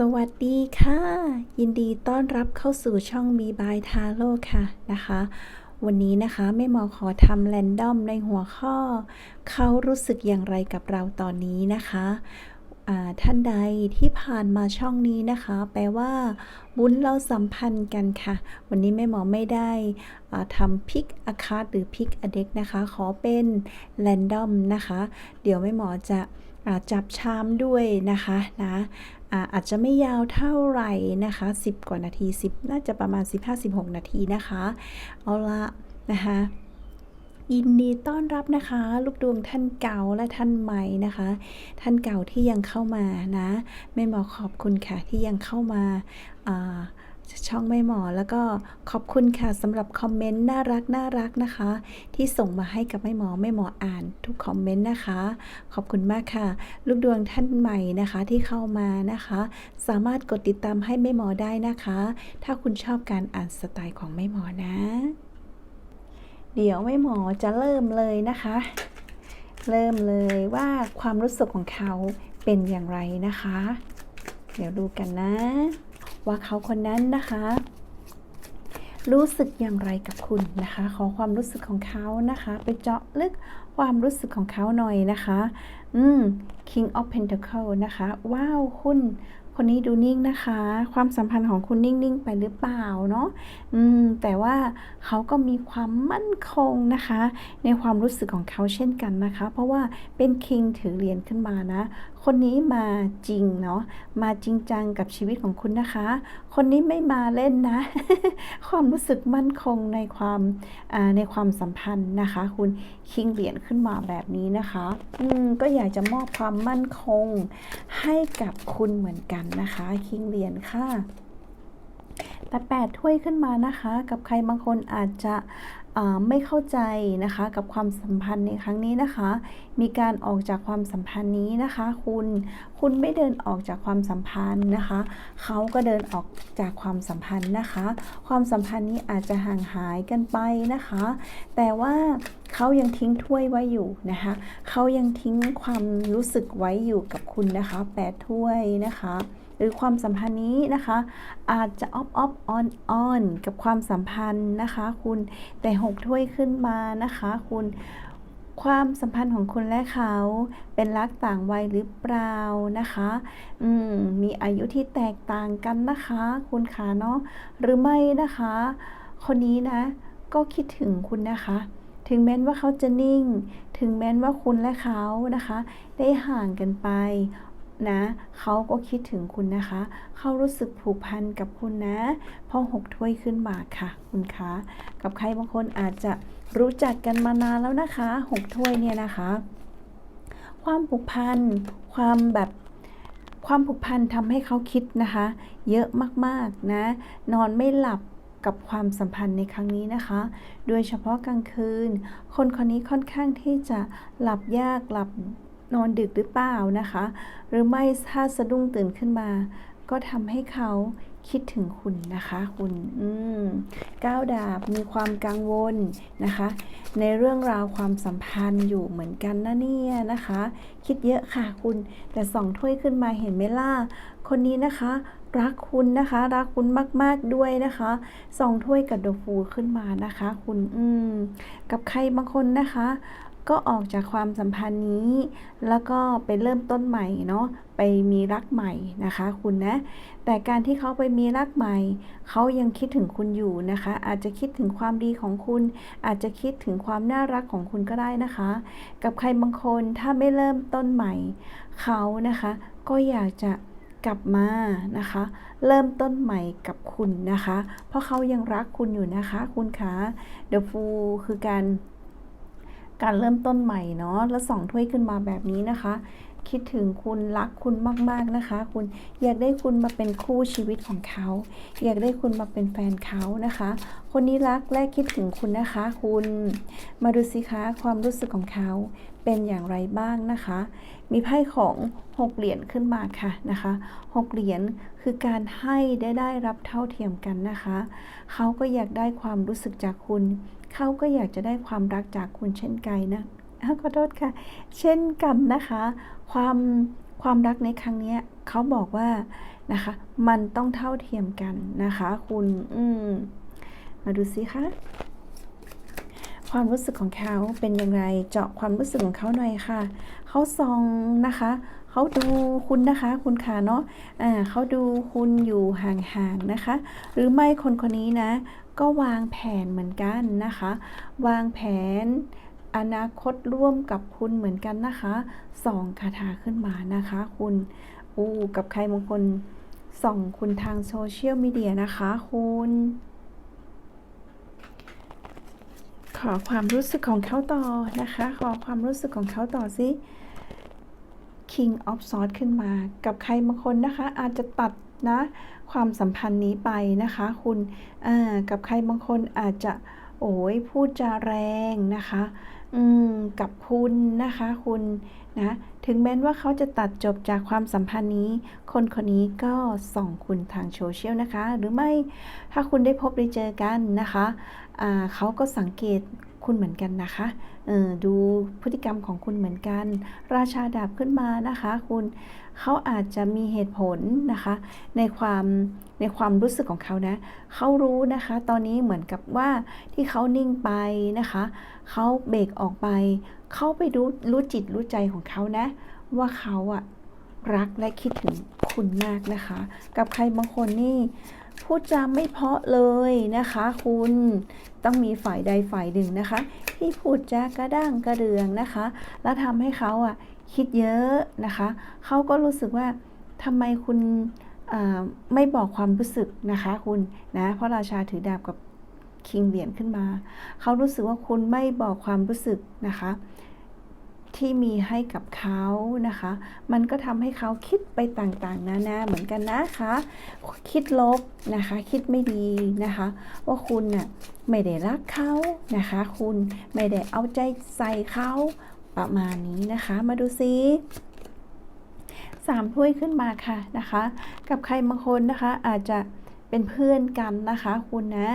สวัสดีค่ะ ยินดีต้อนรับเข้าสู่ช่องมีบายทาโร่ค่ะนะคะ วันนี้นะคะแม่หมอขอทำแรนดอมในหัวข้อ เขารู้สึกอย่างไรกับเราตอนนี้นะคะท่านใดที่ผ่านมาช่องนี้นะคะ แปลว่า บุญเราสัมพันธ์กันค่ะ วันนี้แม่หมอไม่ได้ทำพิกอาคาหรือพิกอเด็กนะคะ ขอเป็นแรนดอมนะคะ เดี๋ยวแม่หมอจะ จับชามด้วยนะคะนะอาจจะไม่ยาวเท่าไหร่นะคะ 10 กว่านาที 10 น่าจะประมาณ 15-16 นาทีนะคะ เอาละนะคะยินดีต้อนรับนะคะ ลูกดวงท่านเก่าและท่านใหม่นะคะ ท่านเก่าที่ยังเข้ามานะแม่หมอขอบคุณค่ะที่ยังเข้ามาา ช่องแม่หมอแล้วก็ขอบคุณค่ะสำหรับคอมเมนต์น่ารักน่ารักนะคะ ที่ส่งมาให้กับแม่หมอแม่หมออ่านทุกคอมเมนต์นะคะ ขอบคุณมากค่ะ ลูกดวงท่านใหม่นะคะที่เข้ามานะคะ สามารถกดติดตามให้แม่หมอได้นะคะ ถ้าคุณชอบการอ่านสไตล์ของแม่หมอนะ เดี๋ยวแม่หมอจะเริ่มเลยนะคะ เริ่มเลยว่าความรู้สึกของเขาเป็นอย่างไรนะคะ เดี๋ยวดูกันนะ ว่าเขาคนนั้นนะคะ รู้สึกอย่างไรกับคุณนะคะ ขอความรู้สึกของเขานะคะ ไปเจาะลึกความรู้สึกของเขาหน่อยนะคะ อืม King of Pentacle นะคะ ว้าวคุณคนนี้ดูนิ่งนะคะ ความสัมพันธ์ของคุณนิ่ง ๆ ไปหรือเปล่าเนาะอืม แต่ว่าเขาก็มีความมั่นคงนะคะ ในความรู้สึกของเขาเช่นกันนะคะ เพราะว่าเป็นคิงถือเหรียญขึ้นมานะ คนนี้มาจริงเนาะ มาจริงจังกับชีวิตของคุณนะคะ คนนี้ไม่มาเล่นนะ ความรู้สึกมั่นคงในความในความสัมพันธ์นะคะ คุณคิงเหรียญขึ้นมาแบบนี้นะคะ อืม ก็อยากจะมอบความมั่นคงให้กับคุณเหมือนกันนะคะคิงเหรียญค่ะแต่แปดถ้วยขึ้นมานะคะ กับใครบางคนอาจจะ ไม่เข้าใจนะคะกับความสัมพันธ์ในครั้งนี้นะคะ มีการออกจากความสัมพันธ์นี้นะคะ คุณคุณไม่เดินออกจากความสัมพันธ์นะคะเขาก็เดินออกจากความสัมพันธ์นะคะ ความสัมพันธ์นี้อาจจะห่างหายกันไปนะคะ แต่ว่าเขายังทิ้งถ้วยไว้อยู่นะคะเขายังทิ้งความรู้สึกไว้อยู่กับคุณนะคะแปดถ้วยนะคะ หรือความสัมพันธ์นี้นะคะ อาจจะออฟออฟออนออนกับความสัมพันธ์นะคะคุณแต่หกถ้วยขึ้นมานะคะคุณความสัมพันธ์ของคุณและเขาเป็นรักต่างวัยหรือเปล่านะคะ อืม มีอายุที่แตกต่างกันนะคะ คุณขาเนาะหรือไม่นะคะ คนนี้นะ ก็คิดถึงคุณนะคะ ถึงแม้ว่าเขาจะนิ่ง ถึงแม้ว่าคุณและเขานะคะ ได้ห่างกันไป นะเขาก็คิดถึงคุณนะคะ เขารู้สึกผูกพันกับคุณนะพอหกถ้วยขึ้นมาค่ะ คุณคะกับใครบางคนอาจจะรู้จักกันมานานแล้วนะคะหกถ้วยเนี่ยนะคะ ความผูกพันความแบบความผูกพันทำให้เขาคิดนะคะ เยอะมากๆนะ นอนไม่หลับกับความสัมพันธ์ในครั้งนี้นะคะ โดยเฉพาะกลางคืน คนคนนี้ค่อนข้างที่จะหลับยากหลับ นอนดึกหรือเปล่านะคะ หรือไม่ถ้าสะดุ้งตื่นขึ้นมา ก็ทำให้เขาคิดถึงคุณนะคะคุณอืมก้าวดาบมีความกังวลนะคะ ในเรื่องราวความสัมพันธ์อยู่เหมือนกันนะเนี่ยนะคะ คิดเยอะค่ะคุณแต่สองถ้วยขึ้นมาเห็นไหมล่ะคนนี้นะคะ รักคุณนะคะ รักคุณมาก ๆด้วยนะคะสองถ้วยกับโดฟูขึ้นมานะคะ คุณอืมกับใครบางคนนะคะ ก็ออกจากความสัมพันธ์นี้ แล้วก็ไปเริ่มต้นใหม่เนาะไปมีรักใหม่นะคะคุณนะ แต่การที่เขาไปมีรักใหม่ เขายังคิดถึงคุณอยู่นะคะ อาจจะคิดถึงความดีของคุณ อาจจะคิดถึงความน่ารักของคุณก็ได้นะคะ กับใครบางคนถ้าไม่เริ่มต้นใหม่ เขานะคะก็อยากจะกลับมานะคะ เริ่มต้นใหม่กับคุณนะคะ เพราะเขายังรักคุณอยู่นะคะ คุณคะ The Fool คือการ การเริ่มต้นใหม่เนาะแล้วสองถ้วยขึ้นมาแบบนี้นะคะ คิดถึงคุณรักคุณมากๆนะคะ คุณอยากได้คุณมาเป็นคู่ชีวิตของเขา อยากได้คุณมาเป็นแฟนเขานะคะ คนนี้รักและคิดถึงคุณนะคะ คุณมาดูสิคะความรู้สึกของเขาเป็นอย่างไรบ้างนะคะ มีไพ่ของหกเหรียญขึ้นมาค่ะนะคะหกเหรียญคือการให้ได้ได้รับเท่าเทียมกันนะคะ เขาก็อยากได้ความรู้สึกจากคุณ เขาก็อยากจะได้ความรักจากคุณเช่นกันนะขอโทษค่ะ เช่นกันนะคะ ความความรักในครั้งนี้เขาบอกว่านะคะ มันต้องเท่าเทียมกันนะคะ คุณอืมมาดูสิคะความรู้สึกของเขาเป็นอย่างไรเจาะความรู้สึกของเขาหน่อยค่ะ เขาซองนะคะ เขาดูคุณนะคะ คุณค่ะเนาะอ่าเขาดูคุณอยู่ห่างๆนะคะ หรือไม่คนคนนี้นะ ก็วางแผนเหมือนกันนะคะ วางแผนอนาคตร่วมกับคุณเหมือนกันนะคะสองคาถาขึ้นมานะคะ คุณอู้กับใครบางคนส่องคุณทางโซเชียลมีเดียนะคะคุณขอความรู้สึกของเขาต่อนะคะ ขอความรู้สึกของเขาต่อสิ King of Swords ขึ้นมา กับใครบางคนนะคะ อาจจะตัด นะ ความสัมพันธ์นี้ไปนะคะ คุณกับใครบางคนอาจจะโอ้ยพูดจาแรงนะคะกับคุณนะคะคุณนะถึงแม้ว่าเขาจะตัดจบจากความสัมพันธ์นี้ คนคนนี้ก็ส่องคุณทางโซเชียลนะคะ หรือไม่ถ้าคุณได้พบได้เจอกันนะคะะเขาก็สังเกตคุณเหมือนกันนะคะดูพฤติกรรมของคุณเหมือนกัน ราชาดาบขึ้นมานะคะ คุณ เขาอาจจะมีเหตุผลนะคะ ในความในความรู้สึกของเขานะเขารู้นะคะ ตอนนี้เหมือนกับว่าที่เขานิ่งไปนะคะเขาเบรกออกไป เขาไปรู้รู้จิตรู้ใจของเขานะ ว่าเขาอะรักและคิดถึงคุณมากนะคะ กับใครบางคนนี่พูดจาไม่เพาะเลยนะคะ คุณต้องมีฝ่ายใดฝ่ายหนึ่งนะคะ ที่พูดจากระด้างกระเดืองนะคะ แล้วทำให้เขาอะ คิดเยอะนะคะเขาก็รู้สึกว่าทำไมคุณไม่บอกความรู้สึกนะคะคุณนะเพราะราชาถือดาบกับคิงเหรียญขึ้นมา เขารู้สึกว่าคุณไม่บอกความรู้สึกนะคะ ที่มีให้กับเขานะคะ มันก็ทำให้เขาคิดไปต่างๆนานาเหมือนกันนะคะ คิดลบนะคะ คิดไม่ดีนะคะ ว่าคุณน่ะไม่ได้รักเขานะคะ คุณไม่ได้เอาใจใส่เขา ประมาณนี้นะคะ มาดูซิสามถ้วยขึ้นมาค่ะนะคะ กับใครบางคนนะคะอาจจะเป็นเพื่อนกันนะคะ คุณนะ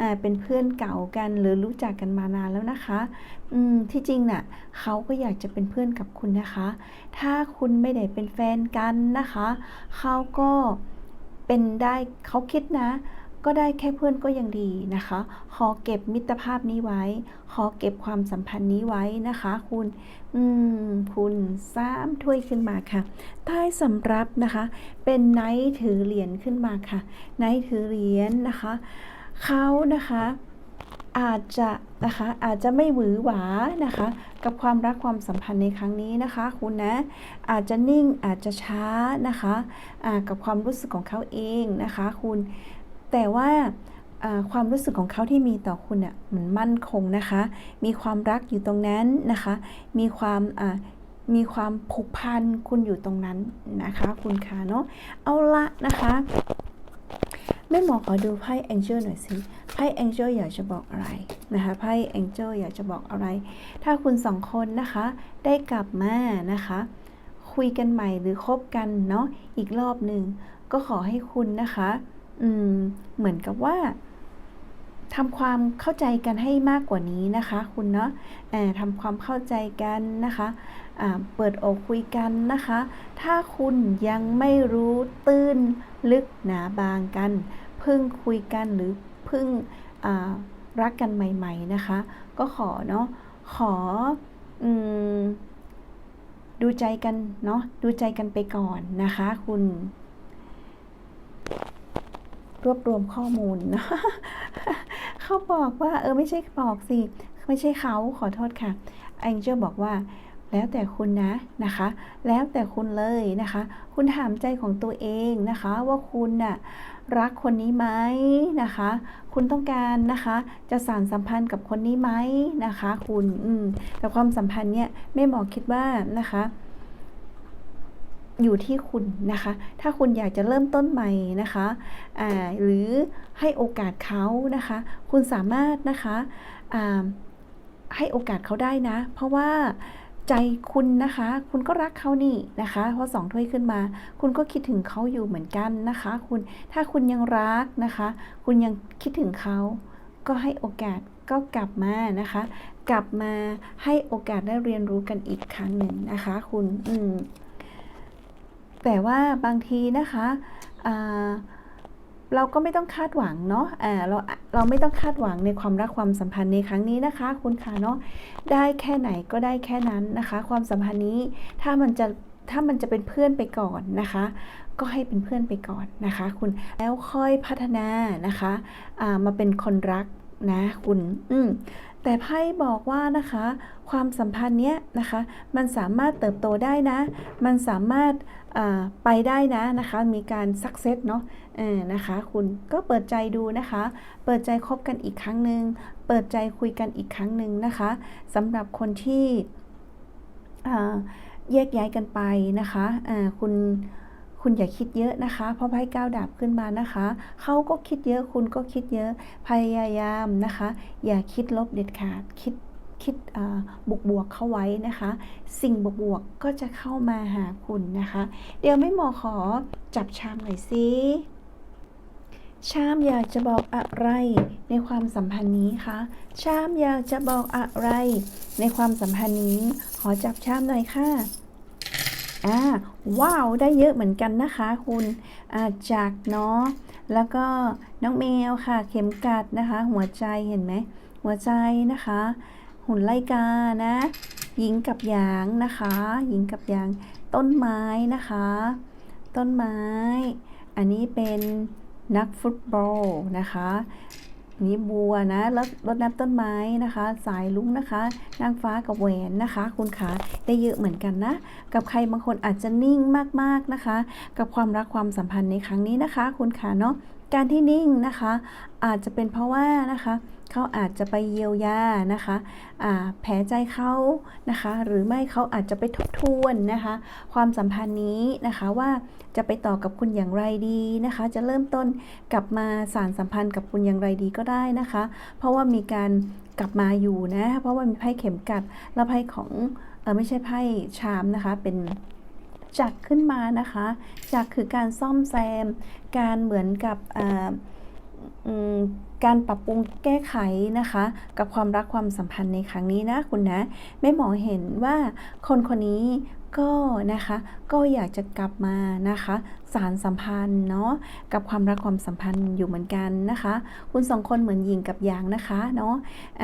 อ่าเป็นเพื่อนเก่ากันหรือรู้จักกันมานานแล้วนะคะอืมที่จริงน่ะเขาก็อยากจะเป็นเพื่อนกับคุณนะคะ ถ้าคุณไม่ได้เป็นแฟนกันนะคะเขาก็เป็นได้เขาคิดนะ ก็ได้แค่เพื่อนก็ยังดีนะคะ ขอเก็บมิตรภาพนี้ไว้ ขอเก็บความสัมพันธ์นี้ไว้นะคะ คุณ อืม คุณสามถ้วยขึ้นมาค่ะใต้สำรับนะคะ เป็นไนท์ถือเหรียญขึ้นมาค่ะ ไนท์ถือเหรียญนะคะ เขานะคะอาจจะนะคะอาจจะไม่หวือหวานะคะ กับความรักความสัมพันธ์ในครั้งนี้นะคะ คุณนะอาจจะนิ่งอาจจะช้านะคะะกับความรู้สึกของเขาเองนะคะ คุณ แต่ว่าความรู้สึกของเขาที่มีต่อคุณเนี่ยมันมั่นคงนะคะ มีความรักอยู่ตรงนั้นนะคะ มีความมีความผูกพันคุณอยู่ตรงนั้นนะคะ คุณคะเนาะเอาละนะคะแม่หมอขอดูไพ่แองเจิลหน่อยสิไพ่แองเจิลอยากจะบอกอะไรนะคะไพ่แองเจิลอยากจะบอกอะไร ถ้าคุณสองคนนะคะได้กลับมานะคะ คุยกันใหม่หรือคบกันเนาะอีกรอบหนึ่งก็ขอให้คุณนะคะ อืม เหมือนกับว่าทำความเข้าใจกันให้มากกว่านี้นะคะ คุณเนาะทำความเข้าใจกันนะคะเปิดอกคุยกันนะคะ ถ้าคุณยังไม่รู้ตื้นลึกหนาบางกัน เพิ่งคุยกันหรือเพิ่งรักกันใหม่ ๆนะคะ ก็ขอเนาะขออดูใจกันเนาะดูใจกันไปก่อนนะคะ คุณ รวบรวมข้อมูลนะเขาบอกว่าเออไม่ใช่บอกสิ ไม่ใช่เขาขอโทษค่ะแองเจลบอกว่า แล้วแต่คุณนะนะคะ แล้วแต่คุณเลยนะคะ คุณถามใจของตัวเองนะคะ ว่าคุณน่ะรักคนนี้ไหมนะคะ คุณต้องการนะคะ จะสานสัมพันธ์กับคนนี้ไหมนะคะ คุณอืแต่ความสัมพันธ์เนี่ยแม่หมอคิดว่านะคะ อยู่ที่คุณนะคะ ถ้าคุณอยากจะเริ่มต้นใหม่นะคะหรือให้โอกาสเขานะคะ คุณสามารถนะคะให้โอกาสเขาได้นะ เพราะว่าใจคุณนะคะ คุณก็รักเขานี่นะคะ เพราะสองถ้วยขึ้นมา คุณก็คิดถึงเขาอยู่เหมือนกันนะคะ คุณ ถ้าคุณยังรักนะคะ คุณยังคิดถึงเขา ก็ให้โอกาสก็กลับมานะคะ กลับมาให้โอกาสได้เรียนรู้กันอีกครั้งหนึ่งนะคะ คุณ อืม แต่ว่าบางทีนะคะเราก็ไม่ต้องคาดหวังเนาะเราเราไม่ต้องคาดหวังในความรักความสัมพันธ์ในครั้งนี้นะคะ คุณค่ะเนาะได้แค่ไหนก็ได้แค่นั้นนะคะ ความสัมพันธ์นี้ถ้ามันจะถ้ามันจะเป็นเพื่อนไปก่อนนะคะ ก็ให้เป็นเพื่อนไปก่อนนะคะ คุณแล้วค่อยพัฒนานะคะอ่ามาเป็นคนรักนะคุณอืม แต่ไพ่บอกว่านะคะ ความสัมพันธ์เนี้ยนะคะ มันสามารถเติบโตได้นะ มันสามารถไปได้นะนะคะ มีการสักเซสเนาะเออนะคะ คุณก็เปิดใจดูนะคะ เปิดใจคบกันอีกครั้งหนึ่งเปิดใจคุยกันอีกครั้งหนึ่งนะคะสำหรับคนที่แยกย้ายกันไปนะคะคุณ คุณอย่าคิดเยอะนะคะ เพราะไพ่ก้าวดาบขึ้นมานะคะ เขาก็คิดเยอะ คุณก็คิดเยอะ พยายามนะคะ อย่าคิดลบเด็ดขาด คิดคิดบวกบวกเข้าไว้นะคะ สิ่งบวกบวกก็จะเข้ามาหาคุณนะคะ เดี๋ยวไม่หมอขอจับชามหน่อยสิชามอยากจะบอกอะไรในความสัมพันธ์นี้คะชามอยากจะบอกอะไรในความสัมพันธ์นี้ ขอจับชามหน่อยค่ะ อ่าว้าว ได้เยอะเหมือนกันนะคะ คุณอาจากเนาะแล้วก็น้องแมวค่ะ เข็มกัดนะคะ หัวใจเห็นไหม หัวใจนะคะ หุ่นไลกานะหญิงกับหยางนะคะหญิงกับหยาง ต้นไม้นะคะ ต้นไม้ อันนี้เป็นนักฟุตบอลนะคะ นี่บัวนะแล้วรดน้ำต้นไม้นะคะ สายลุงนะคะ นางฟ้ากับแหวนนะคะ คุณขาได้เยอะเหมือนกันนะ กับใครบางคนอาจจะนิ่งมากๆนะคะ กับความรักความสัมพันธ์ในครั้งนี้นะคะ คุณขาเนาะ การที่นิ่งนะคะ อาจจะเป็นเพราะว่านะคะเขาอาจจะไปเยียวยานะคะแผลใจเขานะคะ หรือไม่เขาอาจจะไปทบทวนนะคะ ความสัมพันธ์นี้นะคะว่าจะไปต่อกับคุณอย่างไรดีนะคะ จะเริ่มต้นกลับมาสารสัมพันธ์กับคุณอย่างไรดีก็ได้นะคะ เพราะว่ามีการกลับมาอยู่นะ เพราะว่ามีไพ่เข็มกัดแล้วไพ่ของเออไม่ใช่ไพ่ชามนะคะเป็น จัดขึ้นมานะคะ จักคือการซ่อมแซม การเหมือนกับการปรับปรุงแก้ไขนะคะ กับความรักความสัมพันธ์ในครั้งนี้นะคุณนะแม่หมอเห็นว่าคนคนนี้ ก็นะคะก็อยากจะกลับมานะคะสารสัมพันธ์เนาะกับความรักความสัมพันธ์อยู่เหมือนกันนะคะ คุณสองคนเหมือนหญิงกับหยางนะคะเนาะ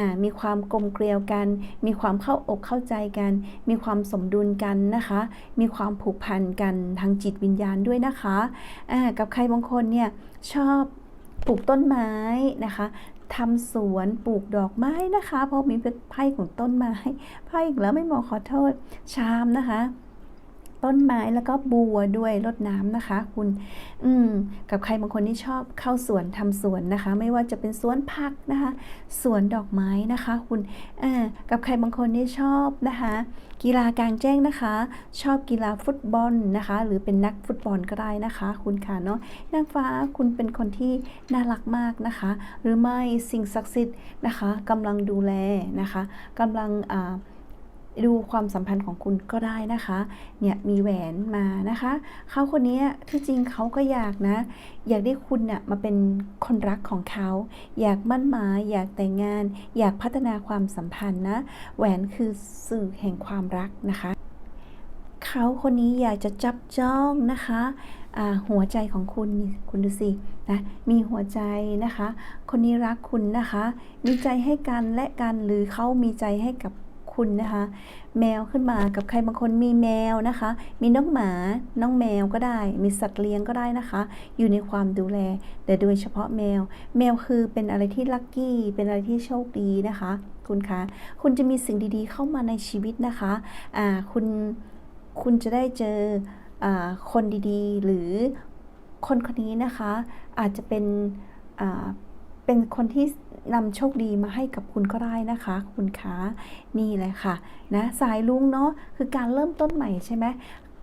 ะมีความกลมเกลียวกัน มีความเข้าอกเข้าใจกัน มีความสมดุลกันนะคะ มีความผูกพันกันทางจิตวิญญาณด้วยนะคะะกับใครบางคนเนี่ยชอบปลูกต้นไม้นะคะ ทำสวนปลูกดอกไม้นะคะ เพราะมีไพ่ของต้นไม้ไพ่อีกแล้วไม่หมอขอโทษชามนะคะ ต้นไม้แล้วก็บัวด้วยรดน้ำนะคะ คุณ อืม กับใครบางคนที่ชอบเข้าสวนทำสวนนะคะ ไม่ว่าจะเป็นสวนผักนะคะ สวนดอกไม้นะคะ คุณอ่ากับใครบางคนที่ชอบนะคะ กีฬากลางแจ้งนะคะ ชอบกีฬาฟุตบอลนะคะ หรือเป็นนักฟุตบอลก็ได้นะคะ คุณค่ะเนาะนางฟ้าคุณเป็นคนที่น่ารักมากนะคะ หรือไม่สิ่งศักดิ์สิทธิ์นะคะกำลังดูแลนะคะกำลังอ่า ดูความสัมพันธ์ของคุณก็ได้นะคะ เนี่ยมีแหวนมานะคะเขาคนนี้ที่จริงเขาก็อยากนะ อยากได้คุณเนี่ยมาเป็นคนรักของเขา อยากมั่นหมายอยากแต่งงาน อยากพัฒนาความสัมพันธ์นะ แหวนคือสื่อแห่งความรักนะคะเขาคนนี้อยากจะจับจ้องนะคะหัวใจของคุณคุณดูสินะมีหัวใจนะคะ คนนี้รักคุณนะคะ มีใจให้กันและกันหรือเขามีใจให้กับ คุณนะคะ แมวขึ้นมากับใครบางคนมีแมวนะคะ มีน้องหมา น้องแมวก็ได้ มีสัตว์เลี้ยงก็ได้นะคะ อยู่ในความดูแล แต่โดยเฉพาะแมว แมวคือเป็นอะไรที่ลัคกี้ เป็นอะไรที่โชคดีนะคะ คุณคะ คุณจะมีสิ่งดีๆเข้ามาในชีวิตนะคะอ่าคุณ คุณจะได้เจออคนดีๆ หรือคนคนนี้นะคะ อาจจะเป็น เป็นคนที่นำโชคดีมาให้กับคุณก็ได้นะคะ คุณคะนี่เลยค่ะนะสายลุงเนาะคือการเริ่มต้นใหม่ใช่ไหม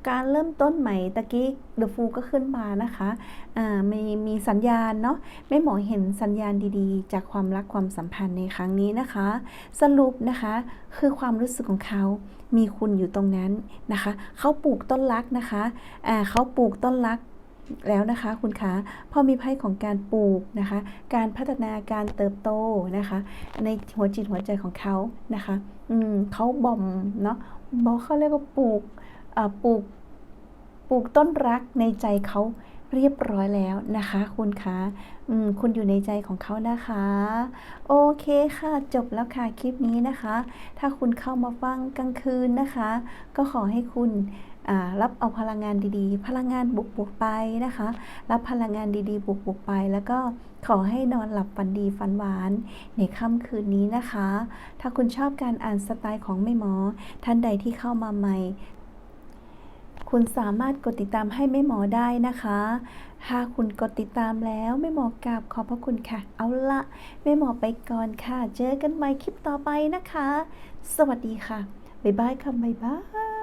การเริ่มต้นใหม่ตะกี้เดอะฟูก็ขึ้นมานะคะมีมีสัญญาณเนาะไม่หมอเห็นสัญญาณดีๆ จากความรักความสัมพันธ์ในครั้งนี้นะคะ สรุปนะคะคือความรู้สึกของเขามีคุณอยู่ตรงนั้นนะคะ เขาปลูกต้นรักนะคะะเขาปลูกต้นรัก แล้วนะคะคุณคะพอมีไพ่ของการปลูกนะคะ การพัฒนาการเติบโตนะคะ ในหัวจิตหัวใจของเขานะคะอืมเขาบ่มเนาะบอกเขาเรียกว่าปลูกปลูกปลูกต้นรักในใจเขาเรียบร้อยแล้วนะคะ คุณคะอืมคุณอยู่ในใจของเขานะคะ โอเคค่ะ จบแล้วค่ะคลิปนี้นะคะ ถ้าคุณเข้ามาฟังกลางคืนนะคะ ก็ขอให้คุณ รับเอาพลังงานดีๆ พลังงานบวกๆไปนะคะ รับพลังงานดีๆ บวกๆไป แล้วก็ขอให้นอนหลับฝันดีฝันหวาน ในค่ำคืนนี้นะคะ ถ้าคุณชอบการอ่านสไตล์ของแม่หมอ ท่านใดที่เข้ามาใหม่คุณสามารถกดติดตามให้แม่หมอได้นะคะถ้าคุณกดติดตามแล้วแม่หมอกราบขอบพระคุณค่ะ เอาละแม่หมอไปก่อนค่ะ เจอกันใหม่คลิปต่อไปนะคะ สวัสดีค่ะ บ๊ายบายค่ะ บ๊ายบาย